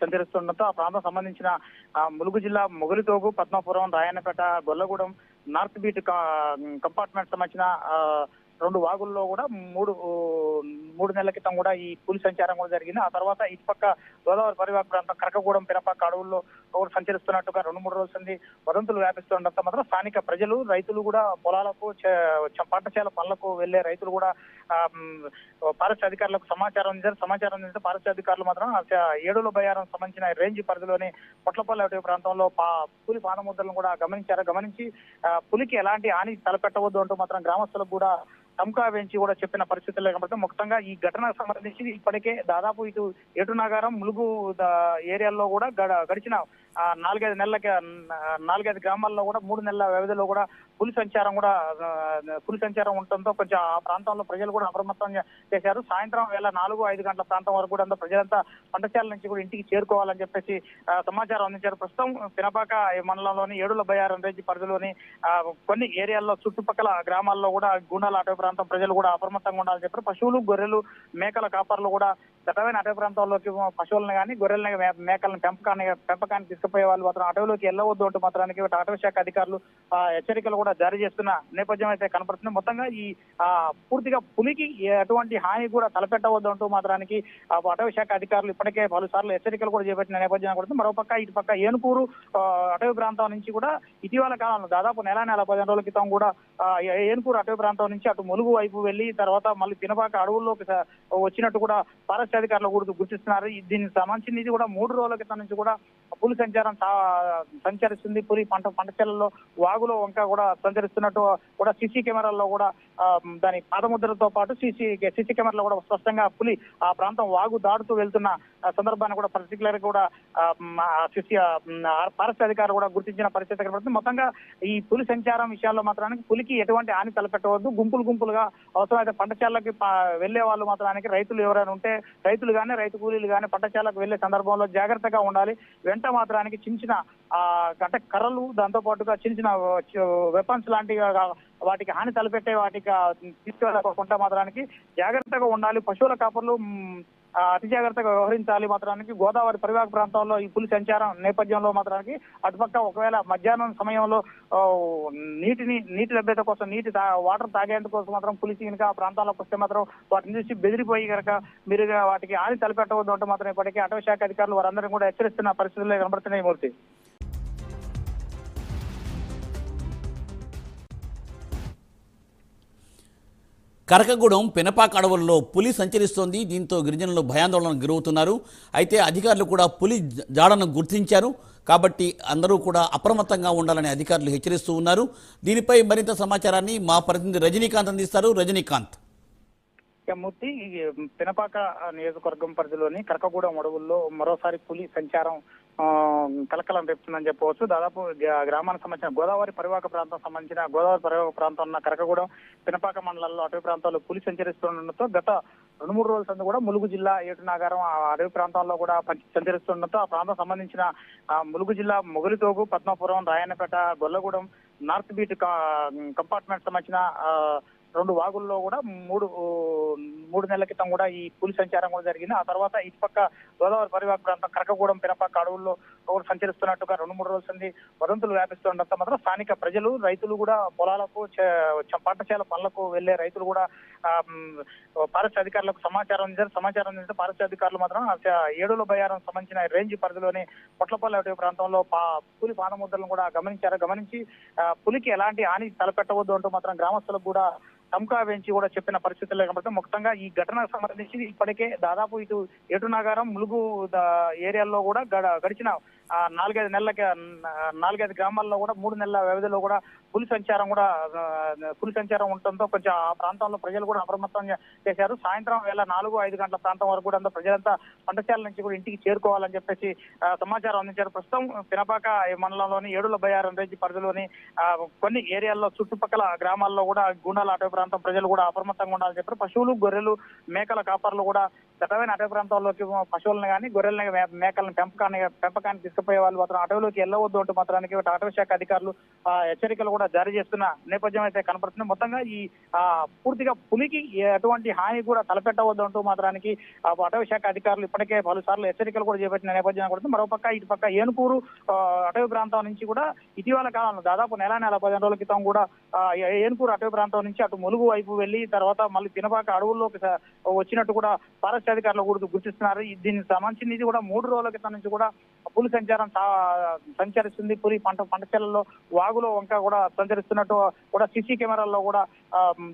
సంచరిస్తుండటంతో ఆ ప్రాంతం సంబంధించిన ఆ, ములుగు జిల్లా Mogalithogu Padmapuram Rayannapeta Gollagudem north beat compartment సంబంధించిన ఆ, రెండు వాగుల్లో కూడా మూడు మూడు నెలల క్రితం కూడా ఈ పులి సంచారం కూడా జరిగింది. ఆ తర్వాత ఇటుపక్క గోదావరి పరివాహక ప్రాంతం కరకగూడెం పినపక్క అడవుల్లో సంచరిస్తున్నట్టుగా రెండు మూడు రోజుల నుండి వదంతులు వ్యాపిస్తుండటంతో మాత్రం స్థానిక ప్రజలు రైతులు కూడా పొలాలకు పాఠశాల పనులకు వెళ్ళే రైతులు కూడా ఆ, అధికారులకు సమాచారం అందించారు. సమాచారం అందించిన ఫారెస్ట్ అధికారులు మాత్రం ఏడులో బయారం ఏడుల సంబంధించిన రేంజ్ పరిధిలోని పొట్లపల్లి ప్రాంతంలో పా పులి పాదముద్రలను కూడా గమనించారు. గమనించి పులికి ఎలాంటి హాని తలపెట్టవద్దు అంటూ మాత్రం గ్రామస్తులకు కూడా టంకా వేయించి కూడా చెప్పిన పరిస్థితుల్లో కాబట్టి మొత్తంగా ఈ ఘటనకు సంబంధించి ఇప్పటికే దాదాపు ఇటు ఏటు నగరం ములుగు ఏరియాల్లో కూడా గడ- గడిచిన నాలుగైదు నెలలకి నాలుగైదు గ్రామాల్లో కూడా మూడు నెలల వ్యవధిలో కూడా పులి సంచారం కూడా పులి సంచారం ఉండటంతో కొంచెం ఆ ప్రాంతంలో ప్రజలు కూడా అప్రమత్తం చేశారు. సాయంత్రం వేళ నాలుగు ఐదు గంటల ప్రాంతం వరకు కూడా అంతా ప్రజలంతా పంటశాల నుంచి కూడా ఇంటికి చేరుకోవాలని చెప్పేసి సమాచారం అందించారు. ప్రస్తుతం పినపాక మండలంలోని ఏడుల బయారం రేంజ్ పరిధిలోని కొన్ని ఏరియాల్లో చుట్టుపక్కల గ్రామాల్లో కూడా గుండాల అటవీ ప్రాంతం ప్రజలు కూడా అప్రమత్తంగా ఉండాలని చెప్పారు. పశువులు గొర్రెలు మేకల కాపర్లు కూడా దట్టమైన అటవీ ప్రాంతాల్లోకి పశువులను కానీ గొర్రెలను మేకలను పెంపకాన్ని పెంపకానికి లేకపోయే వాళ్ళు మాత్రం అటవీలోకి వెళ్ళవద్దు అంటూ మాత్రానికి అటవీ శాఖ అధికారులు హెచ్చరికలు కూడా జారీ చేస్తున్న నేపథ్యం అయితే కనపడుతుంది. మొత్తంగా ఈ పూర్తిగా పులికి ఎటువంటి హాని కూడా తలపెట్టవద్దు అంటూ మాత్రానికి అటవీ శాఖ అధికారులు ఇప్పటికే పలుసార్లు హెచ్చరికలు కూడా చేపట్టిన నేపథ్యం కనపడుతుంది మరోపక్క ఇటు పక్క ఏనుకూరు అటవీ ప్రాంతం నుంచి కూడా ఇటీవల కాలంలో దాదాపు నెల నెల పదిహేను రోజుల క్రితం కూడా ఏనుకూరు అటవీ ప్రాంతం నుంచి అటు ములుగు వైపు వెళ్ళి తర్వాత మళ్ళీ పినపాక అడవుల్లోకి వచ్చినట్టు కూడా ఫారెస్ట్ అధికారులు కూడా గుర్తిస్తున్నారు. దీనికి సంబంధించి కూడా మూడు రోజుల క్రితం నుంచి కూడా పులి సంచారం సంచరిస్తుంది. పులి పంట పంట వాగులో వంక కూడా సంచరిస్తున్నట్టు కూడా సీసీ కెమెరాల్లో కూడా దాని పాదముద్రతో పాటు సీసీ సీసీ కెమెరాలో కూడా స్పష్టంగా పులి ఆ ప్రాంతం వాగు దాటుతూ వెళ్తున్న సందర్భాన్ని కూడా పర్టికులర్ కూడా సీసీ ఆ, అధికారులు కూడా గుర్తించిన పరిస్థితి కనబడుతుంది మొత్తంగా ఈ పులి సంచారం విషయాల్లో మాత్రానికి పులికి ఎటువంటి హాని తలపెట్టవద్దు. గుంపులు గుంపులుగా అవసరమైతే పంటశాలకి వెళ్ళే వాళ్ళు మాత్రానికి రైతులు ఎవరైనా ఉంటే రైతులు కానీ రైతు కూలీలు కానీ పంటశాలకు వెళ్ళే సందర్భంలో జాగ్రత్తగా ఉండాలి. వెంట మాత్రానికి చిన్న చిన్న ఆ కర్రలు దాంతో పాటుగా చిన్న చిన్న వెపన్స్ లాంటివి వాటికి హాని తలపెట్టే వాటికి తీసుకెళ్ళకుండా మాత్రానికి జాగ్రత్తగా ఉండాలి. పశువుల కాపర్లు అతి జాగ్రత్తగా వ్యవహరించాలి మాత్రానికి. గోదావరి పరివాహక ప్రాంతాల్లో ఈ పులి సంచారం నేపథ్యంలో మాత్రానికి అటుపక్క ఒకవేళ మధ్యాహ్నం సమయంలో నీటిని నీటి లభ్యత కోసం నీటి తా- వాటర్ తాగేందుకు కోసం మాత్రం పులిసి కనుక ఆ ప్రాంతాలకు వస్తే మాత్రం వాటిని చూసి బెదిరిపోయి కనుక మీరు వాటికి హాని తలపెట్టవద్దు అంటే మాత్రం ఇప్పటికీ అటవీ శాఖ అధికారులు వారందరినీ కూడా హెచ్చరిస్తున్న పరిస్థితుల్లో కనబడుతున్నాయి మూర్తి. కరకగూడెం పినపాక అడవుల్లో పులి సంచరిస్తోంది. దీంతో గిరిజనులు భయాందోళనకు గురవుతున్నారు. అయితే అధికారులు కూడా పులి జాడను గుర్తించారు. కాబట్టి అందరూ కూడా అప్రమత్తంగా ఉండాలని అధికారులు హెచ్చరిస్తూ ఉన్నారు. దీనిపై మరింత సమాచారాన్ని మా ప్రతినిధి రజనీకాంత్ అందిస్తారు. రజనీకాంత్. మూర్తి పినపాక నియోజకవర్గం పరిధిలోని కరకగూడెం అడవుల్లో మరోసారి పులి సంచారం కలకలం రేపుతుందని చెప్పవచ్చు. దాదాపు గ్రామానికి సంబంధించిన గోదావరి పరివాహక ప్రాంతం సంబంధించిన గోదావరి పరివాహక ప్రాంతం ఉన్న కరకగూడెం పినపాక మండలాల్లో అటవీ ప్రాంతాల్లో పులి సంచరిస్తుండటంతో గత రెండు మూడు రోజుల సందు కూడా ములుగు జిల్లా ఏటు నాగారం ఆ అడవి ప్రాంతాల్లో కూడా సంచరిస్తుండటంతో ఆ ప్రాంతం సంబంధించిన ములుగు జిల్లా Mogalithogu Padmapuram Rayannapeta Gollagudem north beat compartment సంబంధించిన రెండు వాగుల్లో కూడా మూడు మూడు నెలల క్రితం కూడా ఈ పులి సంచారం కూడా జరిగింది. ఆ తర్వాత ఇటుపక్క గోదావరి పరివాహక ప్రాంతం కరకగూడెం పినపక్క అడవుల్లో కూడా సంచరిస్తున్నట్టుగా రెండు మూడు రోజుల నుండి వదంతులు వ్యాపిస్తుండటంతో మాత్రం స్థానిక ప్రజలు రైతులు కూడా పొలాలకు చే- చ- పనులకు వెళ్ళే రైతులు కూడా ఆ, అధికారులకు సమాచారం అందించారు. సమాచారం అందించిన ఫారెస్ట్ అధికారులు మాత్రం ఏడులో చ- బయ్యారం సంబంధించిన రేంజ్ పరిధిలోని పొట్లపల్లి అటవీ ప్రాంతంలో పా పులి పాదముద్రలను కూడా గమనించారు. గమనించి పులికి ఎలాంటి హాని తలపెట్టవద్దు అంటూ మాత్రం గ్రామస్తులకు కూడా తమకా వేయించి కూడా చెప్పిన పరిస్థితుల్లో కాబట్టి మొత్తంగా ఈ ఘటనకు సంబంధించి ఇప్పటికే దాదాపు ఇటు ఎటు నగరం ములుగు ఏరియాల్లో కూడా గడ- గడిచిన నాలుగైదు నెలలకి నాలుగైదు గ్రామాల్లో కూడా మూడు నెలల వ్యవధిలో కూడా పులి సంచారం కూడా పులి సంచారం ఉండటంతో కొంచెం ఆ ప్రాంతంలో ప్రజలు కూడా అప్రమత్తం చేశారు. సాయంత్రం వేళ నాలుగు ఐదు గంటల ప్రాంతం వరకు కూడా అంతా ప్రజలంతా పంటశాల నుంచి కూడా ఇంటికి చేరుకోవాలని చెప్పేసి సమాచారం అందించారు. ప్రస్తుతం పినపాక ఈ మండలంలోని ఏడుల బయారం రేంజ్ పరిధిలోని కొన్ని ఏరియాల్లో చుట్టుపక్కల గ్రామాల్లో కూడా గుండాల అటవీ ప్రాంతం ప్రజలు కూడా అప్రమత్తంగా ఉండాలని చెప్పారు. పశువులు గొర్రెలు మేకల కాపర్లు కూడా దట్టమైన అటవీ ప్రాంతాల్లోకి పశువులను కానీ గొర్రెలను మేకలను పెంపకాన్ని పెంపకానికి తీసుకుపోయే వాళ్ళు మాత్రం అటవీలోకి వెళ్ళవద్దు అంటూ మాత్రానికి అటవీ శాఖ అధికారులు హెచ్చరికలు కూడా జారీ చేస్తున్న నేపథ్యం అయితే కనపడుతుంది. మొత్తంగా ఈ పూర్తిగా పులికి ఎటువంటి హాని కూడా తలపెట్టవద్దు అంటూ మాత్రానికి అటవీ శాఖ అధికారులు ఇప్పటికే పలుసార్లు హెచ్చరికలు కూడా చేపట్టిన నేపథ్యం కూడా మరోపక్క ఇటు పక్క ఏనుకూరు అటవీ ప్రాంతం నుంచి కూడా ఇటీవల కాలంలో దాదాపు నెల నెల పదిహేను రోజుల క్రితం కూడా ఏనుకూరు అటవీ ప్రాంతం నుంచి అటు ములుగు వైపు వెళ్ళి తర్వాత మళ్ళీ పినపాక అడవుల్లోకి వచ్చినట్టు కూడా ఫారెస్ట్ అధికారులు కూడా గుర్తిస్తున్నారు. దీనికి సంబంధించి ఇది కూడా మూడు రోజుల క్రితం నుంచి కూడా పులి సంచారం సంచరిస్తుంది. పులి పంట పంటచేలలో వాగులో వంక కూడా సంచరిస్తున్నట్టు కూడా సీసీ కెమెరాల్లో కూడా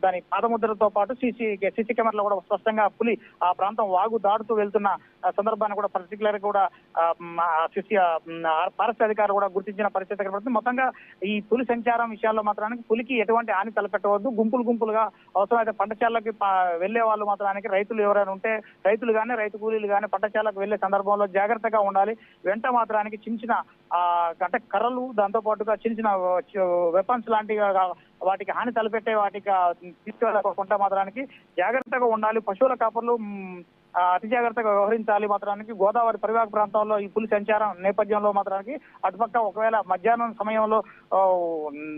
దాని పాదముద్రతో పాటు సీసీ సీసీ కెమెరాలో కూడా స్పష్టంగా పులి ఆ ప్రాంతం వాగు దాటుతూ వెళ్తున్న సందర్భాన్ని కూడా పర్టికులర్ కూడా సీసీ మ్, అధికారులు కూడా గుర్తించిన పరిస్థితి కనబడుతుంది. మొత్తంగా ఈ పులి సంచారం విషయాల్లో మాత్రానికి పులికి ఎటువంటి హాని తలపెట్టవద్దు. గుంపులు గుంపులుగా అవసరమైతే పంటశాలకి వెళ్ళే వాళ్ళు మాత్రానికి రైతులు ఎవరైనా ఉంటే రైతులు కానీ రైతు కూలీలు కానీ పంటచేలకు వెళ్ళే సందర్భంలో జాగ్రత్తగా ఉండాలి. వెంట మాత్రానికి చిన్న చిన్న ఆ, అంటే కర్రలు దాంతో పాటుగా చిన్న చిన్న వెపన్స్ లాంటివి వాటికి హాని తలపెట్టే వాటికి తీసుకెళ్ళకుండా మాత్రానికి జాగ్రత్తగా ఉండాలి. పశువుల కాపర్లు అతి జాగ్రత్తగా వ్యవహరించాలి మాత్రానికి. గోదావరి పరివాహక ప్రాంతంలో ఈ పులి సంచారం నేపథ్యంలో మాత్రానికి అటుపక్క ఒకవేళ మధ్యాహ్నం సమయంలో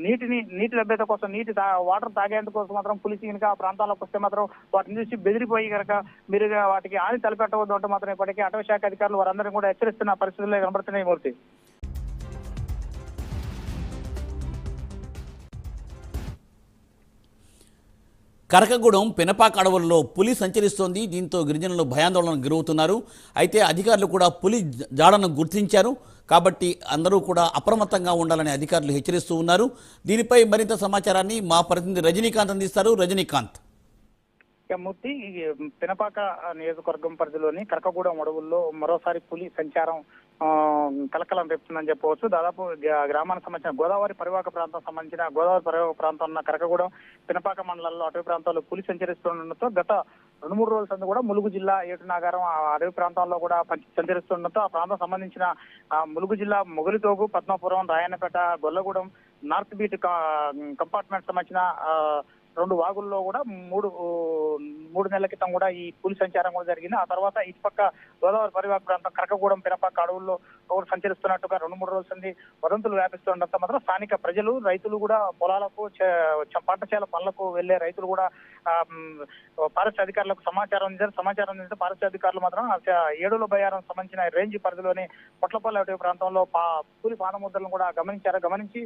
నీటిని నీటి లభ్యత కోసం నీటి తా- వాటర్ తాగేందుకు కోసం మాత్రం పులి కనుక ఆ ప్రాంతాలకు వస్తే మాత్రం వాటిని చూసి బెదిరిపోయి కనుక మీరు వాటికి హాని తలపెట్టవద్దు అంటే మాత్రం ఇప్పటికీ అటవీ శాఖ అధికారులు వారందరినీ కూడా హెచ్చరిస్తున్న పరిస్థితుల్లో కనబడుతున్నాయి మూర్తి. కరకగూడెం పినపాక అడవుల్లో పులి సంచరిస్తోంది. దీంతో గిరిజనులు భయాందోళనకు గురవుతున్నారు. అయితే అధికారులు కూడా పులి జాడను గుర్తించారు. కాబట్టి అందరూ కూడా అప్రమత్తంగా ఉండాలని అధికారులు హెచ్చరిస్తూ ఉన్నారు. దీనిపై మరింత సమాచారాన్ని మా ప్రతినిధి రజనీకాంత్ అందిస్తారు. రజనీకాంత్. మూర్తి పినపాక నియోజకవర్గం పరిధిలోని కరకగూడెం అడవుల్లో మరోసారి పులి సంచారం కలకలం రేపుతుందని చెప్పవచ్చు. దాదాపు గ్రామానికి సంబంధించిన గోదావరి పరివాహక ప్రాంతం సంబంధించిన గోదావరి పరివాహక ప్రాంతం ఉన్న కరకగూడెం పినపాక మండలాల్లో అటవీ ప్రాంతాల్లో పులి సంచరిస్తుండటంతో గత రెండు మూడు రోజుల సందు కూడా ములుగు జిల్లా ఏటునాగారం ఆ అడవి ప్రాంతంలో కూడా సంచరిస్తుండటంతో ఆ ప్రాంతం సంబంధించిన ములుగు జిల్లా Mogalithogu Padmapuram Rayannapeta Gollagudem north beat compartment సంబంధించిన రెండు వాగుల్లో కూడా మూడు మూడు నెలల క్రితం కూడా ఈ పులి సంచారం కూడా జరిగింది. ఆ తర్వాత ఇటు పక్క గోదావరి పరివాహక ప్రాంతం కరకగూడెం పినపాక అడవుల్లో కూడా సంచరిస్తున్నట్టుగా రెండు మూడు రోజుల నుండి వదంతులు వ్యాపిస్తుండటంతో మాత్రం స్థానిక ప్రజలు రైతులు కూడా పొలాలకు చే- పంటచేల పనులకు వెళ్ళే రైతులు కూడా ఆ, అధికారులకు సమాచారం అందించారు. సమాచారం అందించిన ఫారెస్ట్ అధికారులు మాత్రం ఏడుల బయారం సంబంధించిన రేంజ్ పరిధిలోని పొట్లపల్లి ప్రాంతంలో పా- పులి పాదముద్రలను కూడా గమనించారు. గమనించి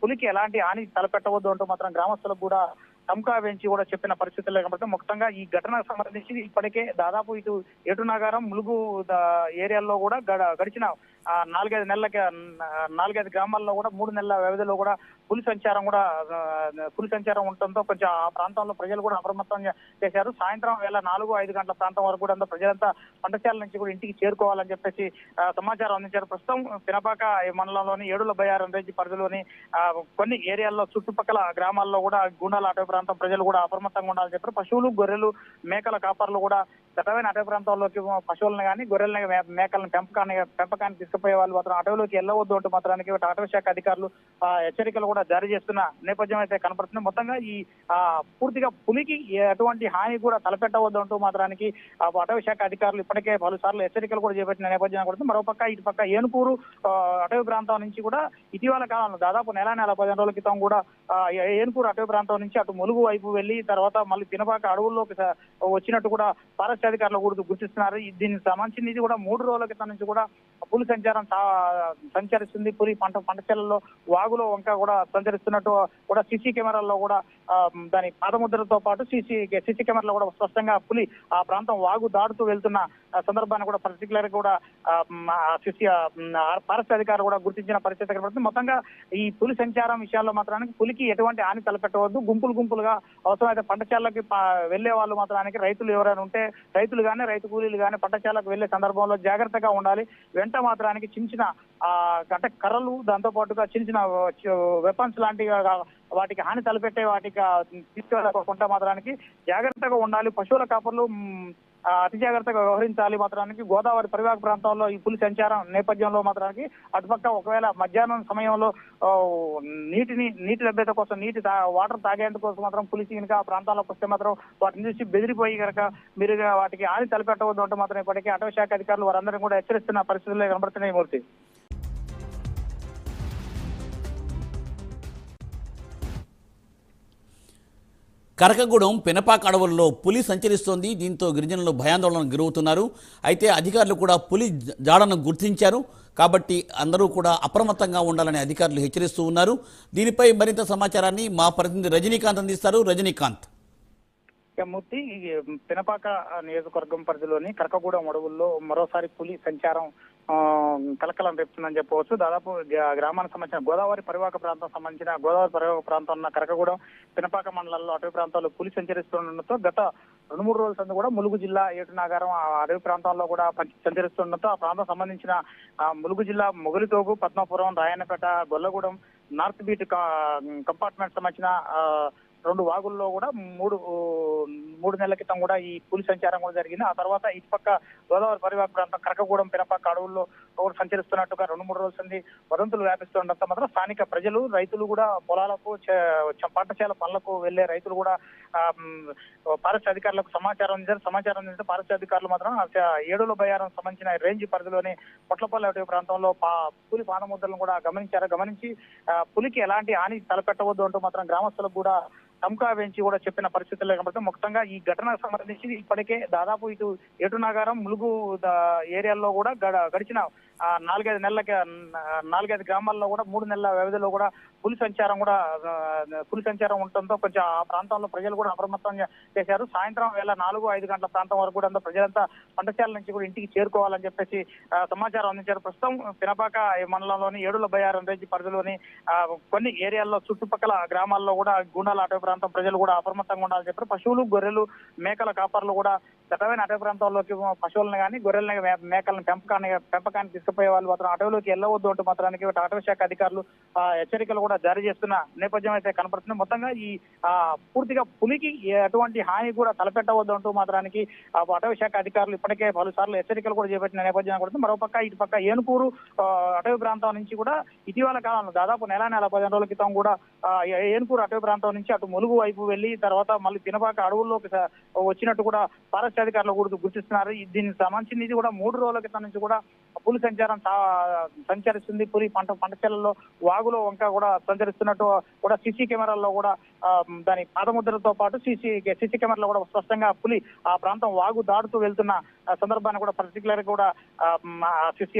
పులికి ఎలాంటి హాని తలపెట్టవద్దు అంటూ మాత్రం గ్రామస్తులకు కూడా టంకా వేయించి కూడా చెప్పిన పరిస్థితుల్లో కాబట్టి మొత్తంగా ఈ ఘటనకు సంబంధించి ఇప్పటికే దాదాపు ఇటు ఏటునాగారం ములుగు ఏరియాల్లో కూడా గడ- గడిచిన నాలుగైదు నెలలకి నాలుగైదు గ్రామాల్లో కూడా మూడు నెలల వ్యవధిలో కూడా పులి సంచారం కూడా పులి సంచారం ఉండటంతో కొంచెం ఆ ప్రాంతంలో ప్రజలు కూడా అప్రమత్తం చేశారు. సాయంత్రం వేళ నాలుగు ఐదు గంటల ప్రాంతం వరకు కూడా అంతా ప్రజలంతా పంటశాల నుంచి కూడా ఇంటికి చేరుకోవాలని చెప్పేసి సమాచారం అందించారు. ప్రస్తుతం పినపాక మండలంలోని ఏడుల బయారం రేంజ్ పరిధిలోని కొన్ని ఏరియాల్లో చుట్టుపక్కల గ్రామాల్లో కూడా గుండాల అటవీ ప్రాంతం ప్రజలు కూడా అప్రమత్తంగా ఉండాలని చెప్పారు. పశువులు గొర్రెలు మేకల కాపర్లు కూడా దట్టమైన అటవీ ప్రాంతాల్లోకి పశువులను కానీ గొర్రెలను మేకలను పెంపకాన్ని పెంపకానికి తీసుకుపోయే వాళ్ళు మాత్రం అటవీలోకి వెళ్ళవద్దు అంటూ మాత్రానికి ఇటు అటవీ శాఖ అధికారులు హెచ్చరికలు కూడా జారీ చేస్తున్న నేపథ్యం అయితే కనపడుతుంది. మొత్తంగా ఈ పూర్తిగా పులికి ఎటువంటి హాని కూడా తలపెట్టవద్దు అంటూ మాత్రానికి అటవీ శాఖ అధికారులు ఇప్పటికే పలుసార్లు హెచ్చరికలు కూడా చేపట్టిన నేపథ్యం కూడా మరోపక్క ఇటు పక్క ఏనుకూరు అటవీ ప్రాంతం నుంచి కూడా ఇటీవల కాలంలో దాదాపు నెల నెల పదిహేను రోజుల క్రితం కూడా ఏనుకూరు అటవీ ప్రాంతం నుంచి అటు ములుగు వైపు వెళ్ళి తర్వాత మళ్ళీ తినపాక అడవుల్లోకి వచ్చినట్టు కూడా ఫారెస్ట్ అధికారులు కూడా గుర్తిస్తున్నారు. దీనికి సంబంధించిన కూడా మూడు రోజుల క్రితం నుంచి కూడా పులి సంచారం సంచరిస్తుంది. పులి పంట పంటచేలలో వాగులో వంక కూడా సంచరిస్తున్నట్టు కూడా సీసీ కెమెరాల్లో కూడా దాని పాదముద్రతో పాటు సీసీ సీసీ కెమెరాలో కూడా స్పష్టంగా పులి ఆ ప్రాంతం వాగు దాటుతూ వెళ్తున్న సందర్భాన్ని కూడా పర్టికులర్ కూడా సీసీ ఫారెస్ట్ అధికారులు కూడా గుర్తించిన పరిస్థితి కనబడుతుంది. మొత్తంగా ఈ పులి సంచారం విషయాల్లో మాత్రానికి పులికి ఎటువంటి హాని తలపెట్టవద్దు. గుంపులు గుంపులుగా అవసరమైతే పంటశాలకి వెళ్ళే వాళ్ళు మాత్రానికి రైతులు ఎవరైనా ఉంటే రైతులు కానీ రైతు కూలీలు కానీ పంటశాలకు వెళ్ళే సందర్భంలో జాగ్రత్తగా ఉండాలి. వెంట మాత్రం దానికి చిన్న చిన్న ఆ, అంటే కర్రలు దాంతో పాటుగా చిన్న చిన్న వెపన్స్ లాంటివి వాటికి హాని తలపెట్టే వాటికి తీసుకెళ్ళకుండా మాత్రానికి జాగ్రత్తగా ఉండాలి. పశువుల కాపర్లు అతి జాగ్రత్తగా వ్యవహరించాలి మాత్రానికి. గోదావరి పరివాహక ప్రాంతంలో ఈ పులి సంచారం నేపథ్యంలో మాత్రానికి అటుపక్క ఒకవేళ మధ్యాహ్నం సమయంలో నీటిని నీటి లభ్యత కోసం నీటి తా- వాటర్ తాగేందుకు కోసం మాత్రం పులిసి కనుక ఆ ప్రాంతాలకు వస్తే మాత్రం వాటిని చూసి బెదిరిపోయి కనుక మీరు వాటికి హాని తలపెట్టవద్దు అంటే మాత్రం ఇప్పటికీ అటవీ శాఖ అధికారులు వారందరినీ కూడా హెచ్చరిస్తున్న పరిస్థితుల్లో కనబడుతున్నాయి మూర్తి. కరకగూడెం పినపాక అడవుల్లో పులి సంచరిస్తోంది. దీంతో గిరిజనులు భయాందోళనకు గురవుతున్నారు. అయితే అధికారులు కూడా పులి జాడను గుర్తించారు. కాబట్టి అందరూ కూడా అప్రమత్తంగా ఉండాలని అధికారులు హెచ్చరిస్తూ ఉన్నారు. దీనిపై మరింత సమాచారాన్ని మా ప్రతినిధి రజనీకాంత్ అందిస్తారు. రజనీకాంత్. మూర్తి పినపాక నియోజకవర్గం పరిధిలోని కరకగూడెం అడవుల్లో మరోసారి పులి సంచారం కలకలం రేపుతుందని చెప్పవచ్చు. దాదాపు గ్రా- గ్రామానికి సంబంధించిన గోదావరి పరివాహక ప్రాంతం సంబంధించిన గోదావరి పరివాహక ప్రాంతం ఉన్న కరకగూడెం పినపాక మండలాల్లో అటవీ ప్రాంతాల్లో పులి సంచరిస్తుండటంతో గత రెండు మూడు రోజుల సందు కూడా ములుగు జిల్లా ఏటునాగారం ఆ అడవి ప్రాంతాల్లో కూడా సంచరిస్తుండటంతో ఆ ప్రాంతం సంబంధించిన ములుగు జిల్లా Mogalithogu Padmapuram Rayannapeta Gollagudem north beat compartment సంబంధించిన రెండు వాగుల్లో కూడా మూడు మూడు నెలల క్రితం కూడా ఈ పులి సంచారం కూడా జరిగింది. ఆ తర్వాత ఇటుపక్క గోదావరి పరివాహక ప్రాంతం కరకగూడెం పినపక్క అడవుల్లో కూడా సంచరిస్తున్నట్టుగా రెండు మూడు రోజుల నుండి వదంతులు వ్యాపిస్తుండటంతో మాత్రం స్థానిక ప్రజలు రైతులు కూడా పొలాలకు చే- పనులకు వెళ్ళే రైతులు కూడా ఆ, అధికారులకు సమాచారం అందించారు. సమాచారం అందించిన ఫారెస్ట్ అధికారులు మాత్రం ఏడులో బయారం ఏడుల సంబంధించిన రేంజ్ పరిధిలోని పొట్లపల్లి అటవీ ప్రాంతంలో పా పులి పాదముద్రలను కూడా గమనించారు. గమనించి పులికి ఎలాంటి హాని తలపెట్టవద్దు అంటూ మాత్రం గ్రామస్తులకు కూడా తమకా వేయించి కూడా చెప్పిన పరిస్థితుల్లో కాబట్టి మొత్తంగా ఈ ఘటనకు సంబంధించి ఇప్పటికే దాదాపు ఇటు ఏటునాగారం ములుగు ఏరియాల్లో కూడా గడ- గడిచిన నాలుగైదు నెలలకి నాలుగైదు గ్రామాల్లో కూడా మూడు నెలల వ్యవధిలో కూడా పులి సంచారం కూడా పులి సంచారం ఉండటంతో కొంచెం ఆ ప్రాంతాల్లో ప్రజలు కూడా అప్రమత్తంగా చేశారు. సాయంత్రం వేళ నాలుగు ఐదు గంటల ప్రాంతం వరకు కూడా అంతా ప్రజలంతా పంటశాల నుంచి కూడా ఇంటికి చేరుకోవాలని చెప్పేసి సమాచారం అందించారు. ప్రస్తుతం పినపాక మండలంలోని ఏడు డెబ్బై ఆరు రేంజ్ పరిధిలోని కొన్ని ఏరియాల్లో చుట్టుపక్కల గ్రామాల్లో కూడా గుండాల అటవీ ప్రాంతం ప్రజలు కూడా అప్రమత్తంగా ఉండాలని చెప్పారు. పశువులు గొర్రెలు మేకల కాపర్లు కూడా దట్టమైన అటవీ ప్రాంతాల్లోకి పశువులను కానీ గొర్రెలను మేకలను పెంపకాన్ని పెంపకానికి తీసుకుపోయే వాళ్ళు మాత్రం అటవీలోకి వెళ్ళవద్దు అంటూ మాత్రానికి అటవీ శాఖ అధికారులు ఆ, హెచ్చరికలు కూడా జారీ చేస్తున్న నేపథ్యం అయితే కనపడుతుంది. మొత్తంగా ఈ పూర్తిగా పులికి ఎటువంటి హాని కూడా తలపెట్టవద్దు అంటూ మాత్రానికి అటవీ శాఖ అధికారులు ఇప్పటికే పలుసార్లు హెచ్చరికలు కూడా చేపట్టిన నేపథ్యం కూడా మరోపక్క ఇటు పక్క ఏనుకూరు అటవీ ప్రాంతం నుంచి కూడా ఇటీవల కాలంలో దాదాపు నెల నెల పదిహేను రోజుల క్రితం కూడా ఏనుకూరు అటవీ ప్రాంతం నుంచి అటు ములుగు వైపు వెళ్ళి తర్వాత మళ్ళీ పినపాక అడవుల్లోకి వచ్చినట్టు కూడా ఫారెస్ట్ అధికారులు కూడా గుర్తిస్తున్నారు. దీనికి సంబంధించింది కూడా మూడు రోజుల క్రితం నుంచి కూడా పులి సంచారం సంచరిస్తుంది. పులి పంట పంటచేలలో వాగులో వంక కూడా సంచరిస్తున్నట్టు కూడా సీసీ కెమెరాల్లో కూడా దాని పాదముద్రలతో పాటు సీసీ సీసీ కెమెరాలో కూడా స్పష్టంగా పులి ఆ ప్రాంతం వాగు దాటుతూ వెళ్తున్న సందర్భాన్ని కూడా పర్టికులర్ కూడా ఆ, మ్, సీసీ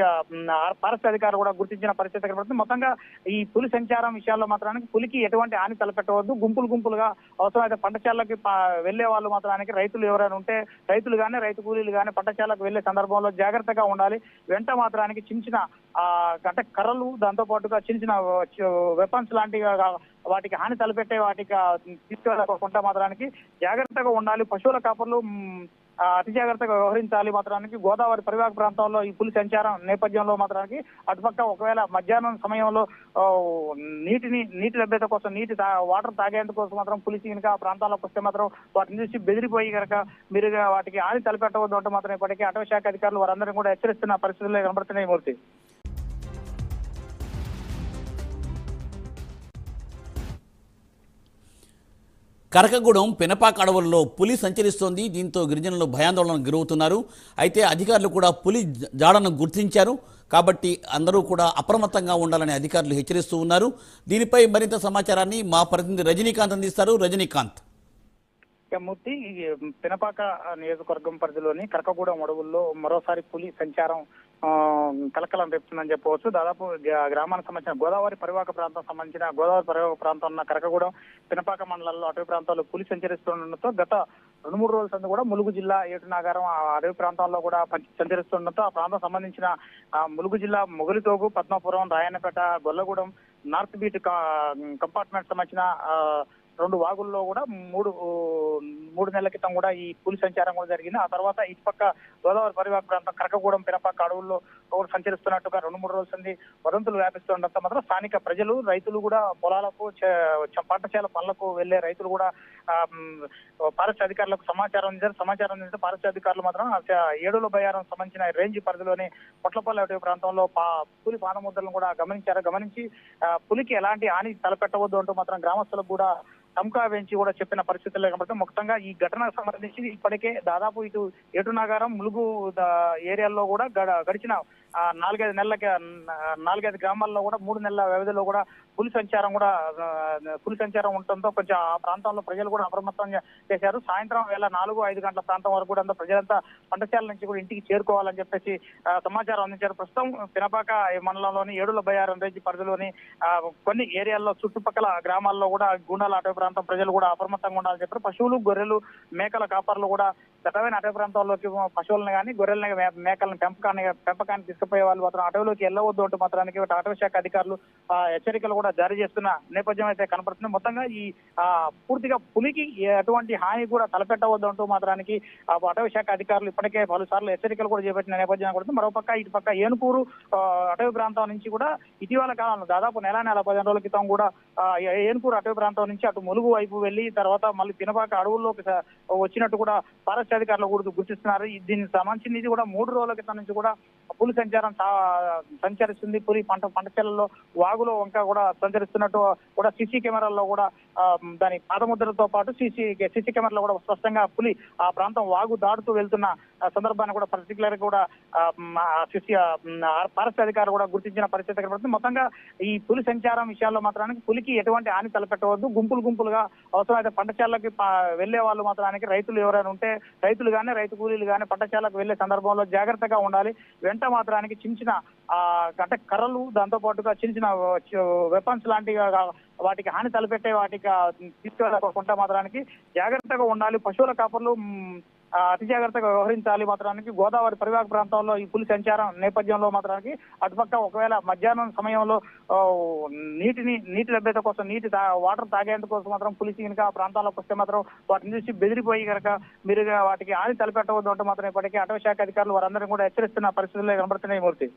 అధికారులు కూడా గుర్తించిన పరిస్థితి కనబడుతుంది. మొత్తంగా ఈ పులి సంచారం విషయాల్లో మాత్రానికి పులికి ఎటువంటి హాని తలపెట్టవద్దు. గుంపులు గుంపులుగా అవసరమైతే పంటశాలకి వెళ్ళే వాళ్ళు మాత్రానికి రైతులు ఎవరైనా ఉంటే రైతులు కానీ రైతు కూలీలు కానీ పంటశాలకు వెళ్ళే సందర్భంలో జాగ్రత్తగా ఉండాలి. వెంట మాత్రానికి చిన్న చిన్న ఆ, అంటే కర్రలు దాంతో పాటుగా చిన్న చిన్న వెపన్స్ లాంటివి వాటికి హాని తలపెట్టే వాటికి తీసుకెళ్ళకుండా మాత్రానికి జాగ్రత్తగా ఉండాలి. పశువుల కాపర్లు అతి జాగ్రత్తగా వ్యవహరించాలి మాత్రానికి. గోదావరి పరివాహక ప్రాంతంలో ఈ పులి సంచారం నేపథ్యంలో మాత్రానికి అటుపక్క ఒకవేళ మధ్యాహ్నం సమయంలో నీటిని నీటి లభ్యత కోసం నీటి తా- వాటర్ తాగేందుకు కోసం మాత్రం పులిసి కనుక ఆ ప్రాంతాలకు వస్తే మాత్రం వాటిని చూసి బెదిరిపోయి కనుక మీరు వాటికి హాని తలపెట్టవద్దు అంటే మాత్రం ఇప్పటికీ అటవీ శాఖ అధికారులు వారందరినీ కూడా హెచ్చరిస్తున్న పరిస్థితుల్లో కనబడుతున్నాయి మూర్తి. కరకగూడెం పినపాక అడవుల్లో పులి సంచరిస్తోంది. దీంతో గిరిజనులు భయాందోళనకు గురవుతున్నారు. అయితే అధికారులు కూడా పులి జాడను గుర్తించారు. కాబట్టి అందరూ కూడా అప్రమత్తంగా ఉండాలని అధికారులు హెచ్చరిస్తూ ఉన్నారు. దీనిపై మరింత సమాచారాన్ని మా ప్రతినిధి రజనీకాంత్ అందిస్తారు. రజనీకాంత్. మూర్తి పినపాక నియోజకవర్గం పరిధిలోని కరకగూడెం అడవుల్లో మరోసారి పులి సంచారం కలకలం రేపుతుందని చెప్పవచ్చు. దాదాపు గ్రామానికి సంబంధించిన గోదావరి పరివాహక ప్రాంతం సంబంధించిన గోదావరి పరివాహక ప్రాంతం ఉన్న కరకగూడెం పినపాక మండలాల్లో అటవీ ప్రాంతాల్లో పులి సంచరిస్తుండటంతో గత రెండు మూడు రోజుల సంది కూడా ములుగు జిల్లా ఏటునాగారం ఆ అడవి ప్రాంతాల్లో కూడా సంచరిస్తుండటంతో ఆ ప్రాంతం సంబంధించిన ఆ, ములుగు జిల్లా Mogalithogu Padmapuram Rayannapeta Gollagudem north beat compartment సంబంధించిన రెండు వాగుల్లో కూడా మూడు మూడు నెలల క్రితం కూడా ఈ పులి సంచారం కూడా జరిగింది. ఆ తర్వాత ఇటుపక్క గోదావరి పరివాహక ప్రాంతం కరకగూడెం పినపాక అడవుల్లో కూడా సంచరిస్తున్నట్టుగా రెండు మూడు రోజుల నుండి వదంతులు వ్యాపిస్తుండటంతో మాత్రం స్థానిక ప్రజలు రైతులు కూడా పొలాలకు చే- పనులకు వెళ్ళే రైతులు కూడా ఆ, అధికారులకు సమాచారం అందించారు. సమాచారం అందించి ఫారెస్ట్ అధికారులు మాత్రం ఏడుల బయారం సంబంధించిన రేంజ్ పరిధిలోని పొట్లపల్లి అటవీ ప్రాంతంలో పా- పులి పాదముద్రలను కూడా గమనించారు. గమనించి పులికి ఎలాంటి హాని తలపెట్టవద్దు అంటూ మాత్రం గ్రామస్తులకు కూడా టంకా వేయించి కూడా చెప్పిన పరిస్థితుల్లో కాబట్టి మొత్తంగా ఈ ఘటనకు సంబంధించి ఇప్పటికే దాదాపు ఇటు ఏటు నగరం ములుగు ఏరియాల్లో కూడా గడ- గడిచిన నాలుగైదు నెలలకి నాలుగైదు గ్రామాల్లో కూడా మూడు నెలల వ్యవధిలో కూడా పులి సంచారం కూడా పులి సంచారం ఉండటంతో కొంచెం ఆ ప్రాంతంలో ప్రజలు కూడా అప్రమత్తంగా చేశారు. సాయంత్రం వేళ నాలుగు ఐదు గంటల ప్రాంతం వరకు కూడా అంతా ప్రజలంతా పంటశాల నుంచి కూడా ఇంటికి చేరుకోవాలని చెప్పేసి సమాచారం అందించారు. ప్రస్తుతం పినపాక మండలంలోని ఏడుల బయారం రేంజ్ పరిధిలోని కొన్ని ఏరియాల్లో చుట్టుపక్కల గ్రామాల్లో కూడా గుండాల అటవీ ప్రాంతం ప్రజలు కూడా అప్రమత్తంగా ఉండాలని చెప్పారు. పశువులు గొర్రెలు మేకల కాపర్లు కూడా దట్టమైన అటవీ ప్రాంతాల్లోకి పశువులను కానీ గొర్రెలను మేకలను పెంపకాన్ని పెంపకానికి తీసుకుపోయే వాళ్ళు మాత్రం అటవీలోకి వెళ్ళవద్దు అంటూ మాత్రానికి అటవీ శాఖ అధికారులు హెచ్చరికలు కూడా జారీ చేస్తున్న నేపథ్యం అయితే కనపడుతుంది. మొత్తంగా ఈ పూర్తిగా పులికి ఎటువంటి హాని కూడా తలపెట్టవద్దు అంటూ మాత్రానికి అటవీ శాఖ అధికారులు ఇప్పటికే పలుసార్లు హెచ్చరికలు కూడా చేపట్టిన నేపథ్యం కూడా మరోపక్క ఇటు పక్క ఏనుకూరు అటవీ ప్రాంతం నుంచి కూడా ఇటీవల కాలంలో దాదాపు నెల నెల పదిహేను రోజుల క్రితం కూడా ఏనుకూరు అటవీ ప్రాంతం నుంచి అటు ములుగు వైపు వెళ్ళి తర్వాత మళ్ళీ పినపాక అడవుల్లోకి వచ్చినట్టు కూడా ఫారెస్ట్ అధికారులు కూడా గుర్తిస్తున్నారు. దీనికి సంబంధించి ఇది కూడా మూడు రోజుల క్రితం నుంచి కూడా పులి సంచారం సంచరిస్తుంది. పులి పంట పంట వాగులో వంక కూడా సంచరిస్తున్నట్టు కూడా సీసీ కెమెరాల్లో కూడా దాని పాదముద్రతో పాటు సీసీ సీసీ కెమెరాలో కూడా స్పష్టంగా పులి ఆ ప్రాంతం వాగు దాటుతూ వెళ్తున్న సందర్భాన్ని కూడా పర్టికులర్ కూడా సీసీ ఫారెస్ట్ అధికారులు కూడా గుర్తించిన పరిస్థితి కనబడుతుంది. మొత్తంగా ఈ పులి సంచారం విషయాల్లో మాత్రానికి పులికి ఎటువంటి హాని తలపెట్టవద్దు. గుంపులు గుంపులుగా అవసరమైతే పంటశాలకి వెళ్ళే వాళ్ళు మాత్రానికి రైతులు ఎవరైనా ఉంటే రైతులు కానీ రైతు కూలీలు కానీ పట్టశాలకు వెళ్ళే సందర్భంలో జాగ్రత్తగా ఉండాలి. వెంట మాత్రానికి చిన్న చిన్న ఆ, అంటే కర్రలు దాంతో పాటుగా చిన్న చిన్న వెపన్స్ లాంటివి వాటికి హాని తలపెట్టే వాటికి తీసుకెళ్ళకుండా మాత్రానికి జాగ్రత్తగా ఉండాలి. పశువుల కాపర్లు అతి జాగ్రత్తగా వ్యవహరించాలి మాత్రానికి. గోదావరి పరివాహక ప్రాంతంలో ఈ పులి సంచారం నేపథ్యంలో మాత్రానికి అటుపక్క ఒకవేళ మధ్యాహ్నం సమయంలో నీటిని నీటి లభ్యత కోసం నీటి తా- వాటర్ తాగేందుకు కోసం మాత్రం పులిసి కనుక ఆ ప్రాంతాలకు వస్తే మాత్రం వాటిని చూసి బెదిరిపోయి కనుక మీరు వాటికి హాని తలపెట్టవద్దు అంటే మాత్రం ఇప్పటికీ అటవీ శాఖ అధికారులు వారందరినీ కూడా హెచ్చరిస్తున్న పరిస్థితుల్లో కనబడుతున్నాయి మూర్తి.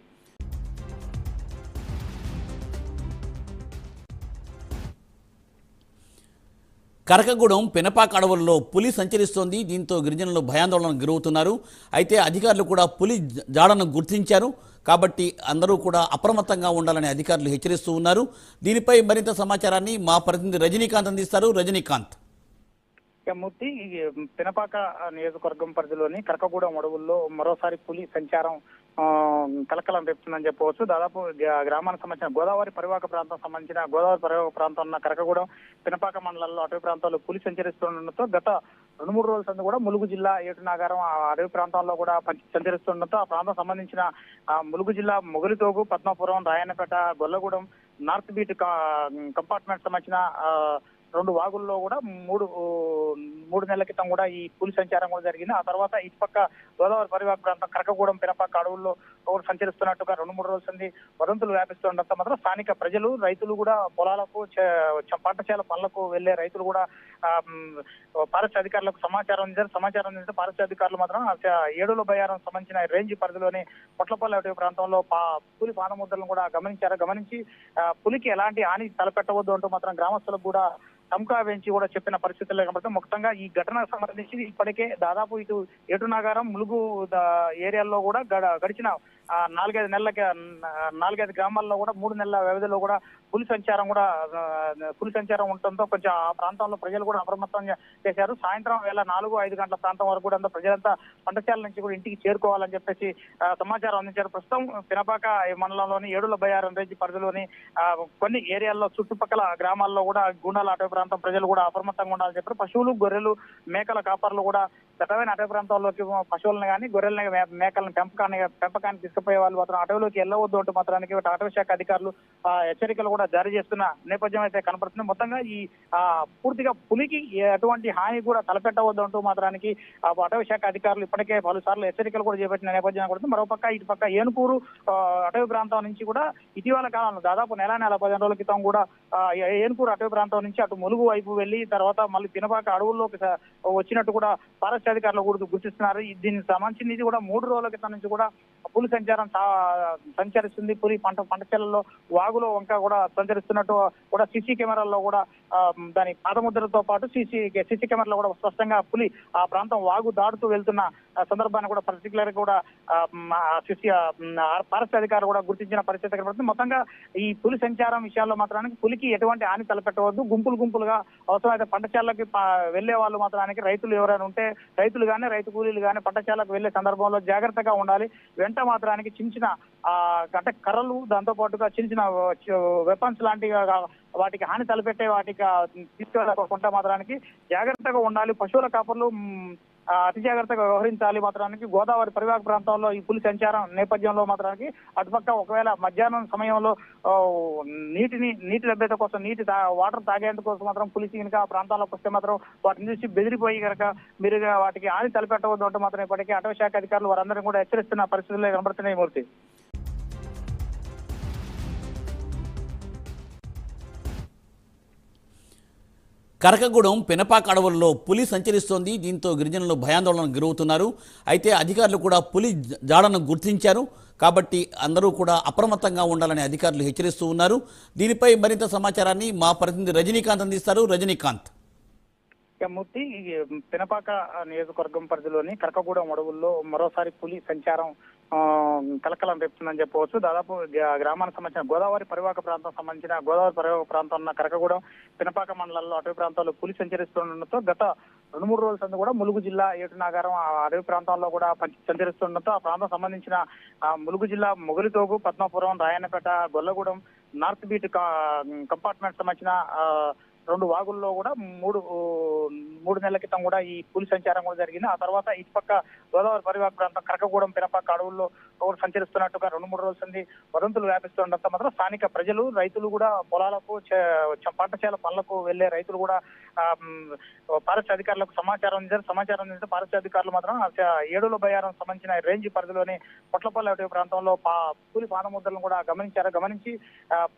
కరకగూడెం పినపాక అడవుల్లో పులి సంచరిస్తోంది. దీంతో గిరిజనులు భయాందోళనకు గురవుతున్నారు. అయితే అధికారులు కూడా పులి జాడను గుర్తించారు. కాబట్టి అందరూ కూడా అప్రమత్తంగా ఉండాలని అధికారులు హెచ్చరిస్తూ ఉన్నారు. దీనిపై మరింత సమాచారాన్ని మా ప్రతినిధి రజనీకాంత్ అందిస్తారు. రజనీకాంత్. మూర్తి పినపాక నియోజకవర్గం పరిధిలోని కరకగూడెం అడవుల్లో మరోసారి పులి సంచారం కలకలం రేపుతుందని చెప్పవచ్చు. దాదాపు గ్రామానికి సంబంధించిన గోదావరి పరివాహక ప్రాంతం సంబంధించిన గోదావరి పరివాహక ప్రాంతం ఉన్న కరకగూడెం పినపాక మండలాల్లో అటవీ ప్రాంతాల్లో పులి సంచరిస్తుండటంతో గత రెండు మూడు రోజుల సందు కూడా ములుగు జిల్లా ఏటు నగరం ఆ అడవి ప్రాంతాల్లో కూడా సంచరిస్తుండటంతో ఆ ప్రాంతం సంబంధించిన ములుగు జిల్లా Mogalithogu Padmapuram Rayannapeta Gollagudem north beat compartment సంబంధించిన రెండు వాగుల్లో కూడా మూడు మూడు నెలల క్రితం కూడా ఈ పులి సంచారం కూడా జరిగింది. ఆ తర్వాత ఇటుపక్క గోదావరి పరివాహక ప్రాంతం కరకగూడెం పినపాక అడవుల్లో సంచరిస్తున్నట్టుగా రెండు మూడు రోజుల నుండి వదంతులు వ్యాపిస్తుండటంతో మాత్రం స్థానిక ప్రజలు రైతులు కూడా పొలాలకు చే- పనులకు వెళ్ళే రైతులు కూడా ఆ, అధికారులకు సమాచారం అందించారు. సమాచారం అందించి ఫారెస్ట్ అధికారులు మాత్రం ఏడుల బయారం సంబంధించిన రేంజ్ పరిధిలోని పొట్లపల్లి ప్రాంతంలో పా- పులి పాదముద్రలను కూడా గమనించారు. గమనించి పులికి ఎలాంటి హాని తలపెట్టవద్దు అంటూ మాత్రం గ్రామస్తులకు కూడా టంకా వేయించి కూడా చెప్పిన పరిస్థితుల్లో కాబట్టి మొత్తంగా ఈ ఘటనకు సంబంధించి ఇప్పటికే దాదాపు ఇటు ఏటు నగరం ములుగు ఏరియాల్లో కూడా గడ- గడిచిన నాలుగైదు నెలలకి నాలుగైదు గ్రామాల్లో కూడా మూడు నెలల వ్యవధిలో కూడా పులి సంచారం కూడా పులి సంచారం ఉండటంతో కొంచెం ఆ ప్రాంతంలో ప్రజలు కూడా అప్రమత్తం చేశారు. సాయంత్రం వేళ నాలుగు ఐదు గంటల ప్రాంతం వరకు కూడా అంతా ప్రజలంతా పంటశాల నుంచి కూడా ఇంటికి చేరుకోవాలని చెప్పేసి సమాచారం అందించారు. ప్రస్తుతం పినపాక మండలంలోని ఏడుల బయారం రేంజ్ పరిధిలోని కొన్ని ఏరియాల్లో చుట్టుపక్కల గ్రామాల్లో కూడా గుండాల అటవీ ప్రాంతం ప్రజలు కూడా అప్రమత్తంగా ఉండాలని చెప్పారు. పశువులు గొర్రెలు మేకల కాపర్లు కూడా దట్టమైన అటవీ ప్రాంతాల్లోకి పశువులను కానీ గొర్రెలను మేకలను పెంపకాన్ని పెంపకానికి తీసుకుపోయే వాళ్ళు మాత్రం అటవీలోకి వెళ్ళవద్దు అంటూ మాత్రానికి ఇటు అటవీ శాఖ అధికారులు హెచ్చరికలు కూడా జారీ చేస్తున్న నేపథ్యం అయితే కనపడుతుంది. మొత్తంగా ఈ పూర్తిగా పులికి ఎటువంటి హాని కూడా తలపెట్టవద్దు అంటూ మాత్రానికి అటవీ శాఖ అధికారులు ఇప్పటికే పలుసార్లు హెచ్చరికలు కూడా చేపట్టిన నేపథ్యం కూడా మరోపక్క ఇటు పక్క ఏనుకూరు అటవీ ప్రాంతం నుంచి కూడా ఇటీవల కాలంలో దాదాపు నెల నెల పదిహేను రోజుల క్రితం కూడా ఏనుకూరు అటవీ ప్రాంతం నుంచి అటు ములుగు వైపు వెళ్ళి తర్వాత మళ్ళీ తినపాక అడవుల్లోకి వచ్చినట్టు కూడా ఫారెస్ట్ అధికారులు కూడా గుర్తిస్తున్నారు. దీనికి సంబంధించి కూడా మూడు రోజుల క్రితం నుంచి కూడా పులి సంచారం సంచరిస్తుంది. పులి పంట పంట వాగులో వంక కూడా సంచరిస్తున్నట్టు కూడా సీసీ కెమెరాల్లో కూడా దాని పాదముద్రతో పాటు సీసీ సీసీ కెమెరాలో కూడా స్పష్టంగా పులి ఆ ప్రాంతం వాగు దాటుతూ వెళ్తున్న సందర్భాన్ని కూడా పర్టికులర్ కూడా సీసీ మ్, ఫారెస్ట్ అధికారులు కూడా గుర్తించిన పరిస్థితి కనబడుతుంది. మొత్తంగా ఈ పులి సంచారం విషయాల్లో మాత్రానికి పులికి ఎటువంటి హాని తలపెట్టవద్దు. గుంపులు గుంపులుగా అవసరమైతే పంటశాలకి వెళ్ళే వాళ్ళు మాత్రానికి రైతులు ఎవరైనా ఉంటే రైతులు కానీ రైతు కూలీలు కానీ పంటశాలకు వెళ్ళే సందర్భంలో జాగ్రత్తగా ఉండాలి. వెంట మాత్రానికి చిన్న చిన్న ఆ, అంటే కర్రలు దాంతో పాటుగా చిన్న చిన్న వెపన్స్ లాంటి వాటికి హాని తలపెట్టే వాటికి తీసుకెళ్ళకుండా మాత్రానికి జాగ్రత్తగా ఉండాలి. పశువుల కాపర్లు అతి జాగ్రత్తగా వ్యవహరించాలి మాత్రానికి. గోదావరి పరివాహక ప్రాంతంలో ఈ పులి సంచారం నేపథ్యంలో మాత్రానికి అటుపక్క ఒకవేళ మధ్యాహ్నం సమయంలో నీటిని నీటి లభ్యత కోసం నీటి తా- వాటర్ తాగేందుకు కోసం మాత్రం పులిసి కనుక ఆ ప్రాంతాలకు వస్తే మాత్రం వాటిని చూసి బెదిరిపోయి కనుక మీరు వాటికి హాని తలపెట్టవద్దు అంటే మాత్రం ఇప్పటికీ అటవీ శాఖ అధికారులు వారందరినీ కూడా హెచ్చరిస్తున్న పరిస్థితుల్లో కనబడుతున్నాయి మూర్తి. కరకగూడెం పినపాక అడవుల్లో పులి సంచరిస్తోంది. దీంతో గిరిజనులు భయాందోళనకు గురవుతున్నారు. అయితే అధికారులు కూడా పులి జాడను గుర్తించారు. కాబట్టి అందరూ కూడా అప్రమత్తంగా ఉండాలని అధికారులు హెచ్చరిస్తూ ఉన్నారు. దీనిపై మరింత సమాచారాన్ని మా ప్రతినిధి రజనీకాంత్ అందిస్తారు. రజనీకాంత్. మూర్తి పినపాక నియోజకవర్గం పరిధిలోని కరకగూడెం అడవుల్లో మరోసారి పులి సంచారం కలకలం రేపుతుందని చెప్పవచ్చు. దాదాపు గ్రామానికి సంబంధించిన గోదావరి పరివాహక ప్రాంతం సంబంధించిన గోదావరి పరివాహక ప్రాంతం ఉన్న కరకగూడెం పినపాక మండలాల్లో అటవీ ప్రాంతాల్లో పులి సంచరిస్తుండటంతో గత రెండు మూడు రోజుల సందు కూడా ములుగు జిల్లా ఏటునాగారం ఆ అడవి ప్రాంతాల్లో కూడా సంచరిస్తుండటంతో ఆ ప్రాంతం సంబంధించిన ఆ, ములుగు జిల్లా Mogalithogu Padmapuram Rayannapeta Gollagudem north beat compartment సంబంధించిన రెండు వాగుల్లో కూడా మూడు మూడు నెలల క్రితం కూడా ఈ పులి సంచారం కూడా జరిగింది. ఆ తర్వాత ఇటుపక్క గోదావరి పరివాహక ప్రాంతం కరకగూడెం పినపాక అడవుల్లో కూడా సంచరిస్తున్నట్టుగా రెండు మూడు రోజుల నుండి వదంతులు వ్యాపిస్తుండటంతో మాత్రం స్థానిక ప్రజలు రైతులు కూడా పొలాలకు చే- పంట చేల పనులకు వెళ్ళే రైతులు కూడా ఫారెస్ట్ అధికారులకు సమాచారం అందించారు. సమాచారం అందించి ఫారెస్ట్ అధికారులు మాత్రం ఏడులో ఏడుల బయారం సంబంధించిన రేంజ్ పరిధిలోని పొట్లపల్లి ప్రాంతంలో పా పులి పాదముద్రలను కూడా గమనించారు. గమనించి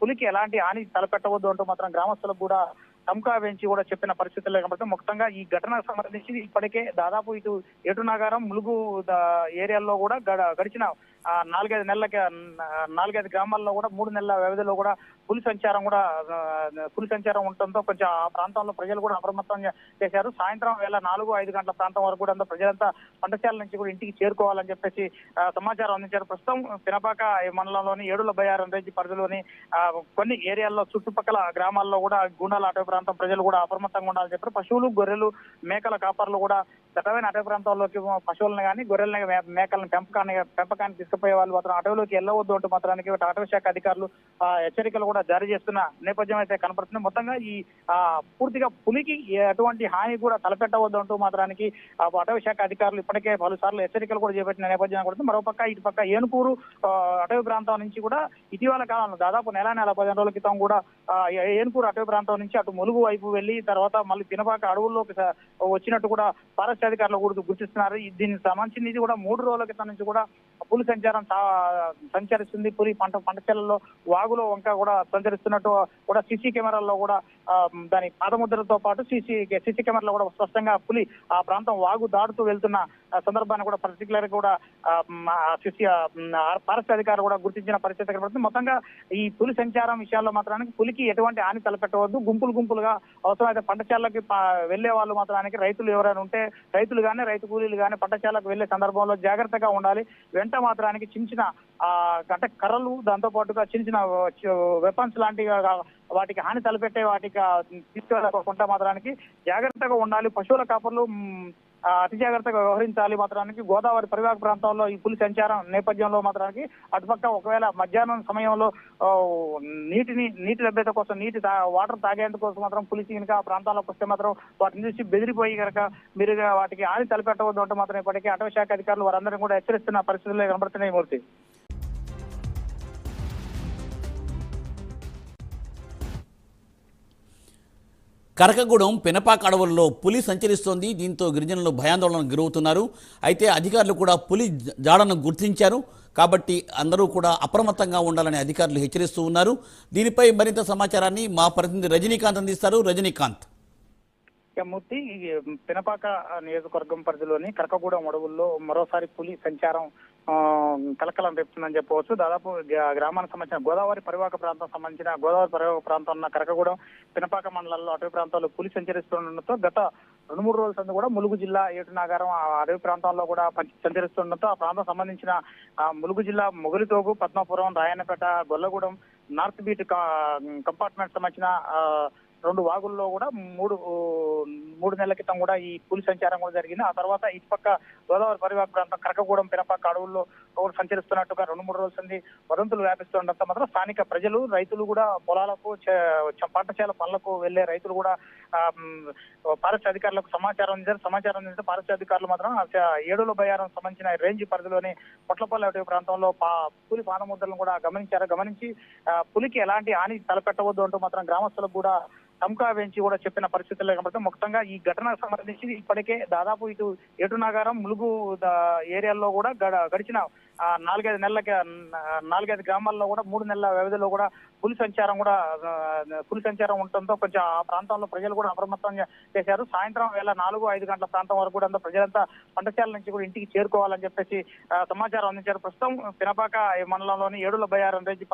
పులికి ఎలాంటి హాని తలపెట్టవద్దు అంటూ మాత్రం గ్రామస్తులకు కూడా తమకా వేయించి కూడా చెప్పిన పరిస్థితుల్లో కాబట్టి మొత్తంగా ఈ ఘటనకు సంబంధించి ఇప్పటికే దాదాపు ఇటు ఏటు నగరం ములుగు ఏరియాల్లో కూడా గడ- గడిచిన నాలుగైదు నెలలకి నాలుగైదు గ్రామాల్లో కూడా మూడు నెలల వ్యవధిలో కూడా పులి సంచారం కూడా పులి సంచారం ఉండటంతో కొంచెం ఆ ప్రాంతంలో ప్రజలు కూడా అప్రమత్తం చేశారు. సాయంత్రం వేళ నాలుగు ఐదు గంటల ప్రాంతం వరకు కూడా అంతా ప్రజలంతా పంటశాల నుంచి కూడా ఇంటికి చేరుకోవాలని చెప్పేసి సమాచారం అందించారు. ప్రస్తుతం పినపాక ఈ మండలంలోని ఏడుల బయారం రేంజ్ పరిధిలోని కొన్ని ఏరియాల్లో చుట్టుపక్కల గ్రామాల్లో కూడా గుండాల అటవీ ప్రాంతం ప్రజలు కూడా అప్రమత్తంగా ఉండాలని చెప్పారు. పశువులు గొర్రెలు మేకల కాపర్లు కూడా దట్టమైన అటవీ ప్రాంతాల్లోకి పశువులను కానీ గొర్రెలను మే- మేకలను పెంపకాన్ని పెంపకానికి నష్టపోయే వాళ్ళు మాత్రం అటవీలోకి వెళ్ళవద్దు అంటూ మాత్రానికి అటవీ శాఖ అధికారులు హెచ్చరికలు కూడా జారీ చేస్తున్న నేపథ్యం అయితే కనపడుతుంది. మొత్తంగా ఈ పూర్తిగా పులికి ఎటువంటి హాని కూడా తలపెట్టవద్దు అంటూ మాత్రానికి అటవీ శాఖ అధికారులు ఇప్పటికే పలుసార్లు హెచ్చరికలు కూడా చేపట్టిన నేపథ్యం కూడా మరోపక్క ఇటు పక్క ఏనుకూరు అటవీ ప్రాంతం నుంచి కూడా ఇటీవల కాలంలో దాదాపు నెల నెల పదిహేను రోజుల క్రితం కూడా ఏనుకూరు అటవీ ప్రాంతం నుంచి అటు ములుగు వైపు వెళ్ళి తర్వాత మళ్ళీ పినపాక అడవుల్లోకి వచ్చినట్టు కూడా ఫారెస్ట్ అధికారులు కూడా గుర్తిస్తున్నారు. దీనికి సంబంధించి కూడా మూడు రోజుల క్రితం నుంచి కూడా పులి సంచారం సంచరిస్తుంది. పులి పంట పంట వాగులో వంక కూడా సంచరిస్తున్నట్టు కూడా సీసీ కెమెరాల్లో కూడా దాని పాదముద్రతో పాటు సీసీ సీసీ కెమెరాలో కూడా స్పష్టంగా పులి ఆ ప్రాంతం వాగు దాటుతూ వెళ్తున్న సందర్భాన్ని కూడా పర్టికులర్ కూడా సీసీ మ్, అధికారులు కూడా గుర్తించిన పరిస్థితి కనబడుతుంది. మొత్తంగా ఈ పులి సంచారం విషయాల్లో మాత్రానికి పులికి ఎటువంటి హాని తలపెట్టవద్దు. గుంపులు గుంపులుగా అవసరమైతే పంట వెళ్ళే వాళ్ళు మాత్రానికి రైతులు ఎవరైనా ఉంటే రైతులు కానీ రైతు కూలీలు కానీ పంట వెళ్ళే సందర్భంలో జాగ్రత్తగా ఉండాలి. వెంట మాత్రానికి చిన్న చిన్న ఆ, అంటే కర్రలు దాంతో పాటుగా చిన్న చిన్న వెపన్స్ లాంటివి వాటికి హాని తలపెట్టే వాటికి తీసుకెళ్ళకుండా మాత్రానికి జాగ్రత్తగా ఉండాలి. పశువుల కాపర్లు అతి జాగ్రత్తగా వ్యవహరించాలి. మాత్రానికి గోదావరి పరివాహక ప్రాంతంలో ఈ పులి సంచారం నేపథ్యంలో మాత్రానికి అటుపక్క ఒకవేళ మధ్యాహ్నం సమయంలో నీటిని నీటి లభ్యత కోసం నీటి తా- వాటర్ తాగేందుకు కోసం మాత్రం పులిసి కనుక ఆ ప్రాంతాలకు వస్తే మాత్రం వాటిని చూసి బెదిరిపోయి కనుక మీరు వాటికి హాని తలపెట్టవద్దు అంటే మాత్రం ఇప్పటికీ అటవీ శాఖ అధికారులు వారందరినీ కూడా హెచ్చరిస్తున్న పరిస్థితుల్లో కనబడుతున్నాయి మూర్తి. కరకగూడెం పినపాక అడవుల్లో పులి సంచరిస్తోంది. దీంతో గిరిజనులు భయాందోళనకు గురవుతున్నారు. అయితే అధికారులు కూడా పులి జాడను గుర్తించారు. కాబట్టి అందరూ కూడా అప్రమత్తంగా ఉండాలని అధికారులు హెచ్చరిస్తూ ఉన్నారు. దీనిపై మరింత సమాచారాన్ని మా ప్రతినిధి రజనీకాంత్ అందిస్తారు. రజనీకాంత్. మూర్తి పినపాక నియోజకవర్గం పరిధిలోని కరకగూడెం అడవుల్లో మరోసారి పులి సంచారం కలకలం రేపుతుందని చెప్పవచ్చు. దాదాపు గ్రామానికి సంబంధించిన గోదావరి పరివాహక ప్రాంతం సంబంధించిన గోదావరి పరివాహక ప్రాంతం ఉన్న కరకగూడెం పినపాక మండలాల్లో అటవీ ప్రాంతాల్లో పులి సంచరిస్తుండటంతో గత రెండు మూడు రోజుల సందు కూడా ములుగు జిల్లా ఏటు ఆ అడవి ప్రాంతాల్లో కూడా సంచరిస్తుండటంతో ఆ ప్రాంతం సంబంధించిన ఆ, ములుగు జిల్లా Mogalithogu Padmapuram Rayannapeta Gollagudem north beat compartment సంబంధించిన రెండు వాగుల్లో కూడా మూడు మూడు నెలల క్రితం కూడా ఈ పులి సంచారం కూడా జరిగింది. ఆ తర్వాత ఇటుపక్క గోదావరి పరివాహక ప్రాంతం కరకగూడెం పినపాక అడవుల్లో కూడా సంచరిస్తున్నట్టుగా రెండు మూడు రోజుల నుండి వదంతులు వ్యాపిస్తుండటంతో మాత్రం స్థానిక ప్రజలు రైతులు కూడా పొలాలకు చే- పనులకు వెళ్ళే రైతులు కూడా ఆ, అధికారులకు సమాచారం అందించారు. సమాచారం అందించిన ఫారెస్ట్ అధికారులు మాత్రం ఏడుల బయారం సంబంధించిన రేంజ్ పరిధిలోని పొట్లపల్లి అటవీ ప్రాంతంలో పా- పులి పాదముద్రలను కూడా గమనించారు. గమనించి పులికి ఎలాంటి హాని తలపెట్టవద్దు అంటూ మాత్రం గ్రామస్తులకు కూడా తమకా వేయించి కూడా చెప్పిన పరిస్థితుల్లో కాబట్టి మొత్తంగా ఈ ఘటనకు సంబంధించి ఇప్పటికే దాదాపు ఇటు ఎటు నగరం ములుగు ఏరియాల్లో కూడా గడ- గడిచిన ఆ, నాలుగైదు నెలలకి నాలుగైదు గ్రామాల్లో కూడా మూడు నెలల వ్యవధిలో కూడా పులి సంచారం కూడా పులి సంచారం ఉండటంతో కొంచెం ఆ ప్రాంతంలో ప్రజలు కూడా అప్రమత్తంగా చేశారు. సాయంత్రం వేళ నాలుగు ఐదు గంటల ప్రాంతం వరకు కూడా అంతా ప్రజలంతా పంటశాల నుంచి కూడా ఇంటికి చేరుకోవాలని చెప్పేసి సమాచారం అందించారు. ప్రస్తుతం పినపాక మండలంలోని ఏడుల బయ్యారం రేంజ్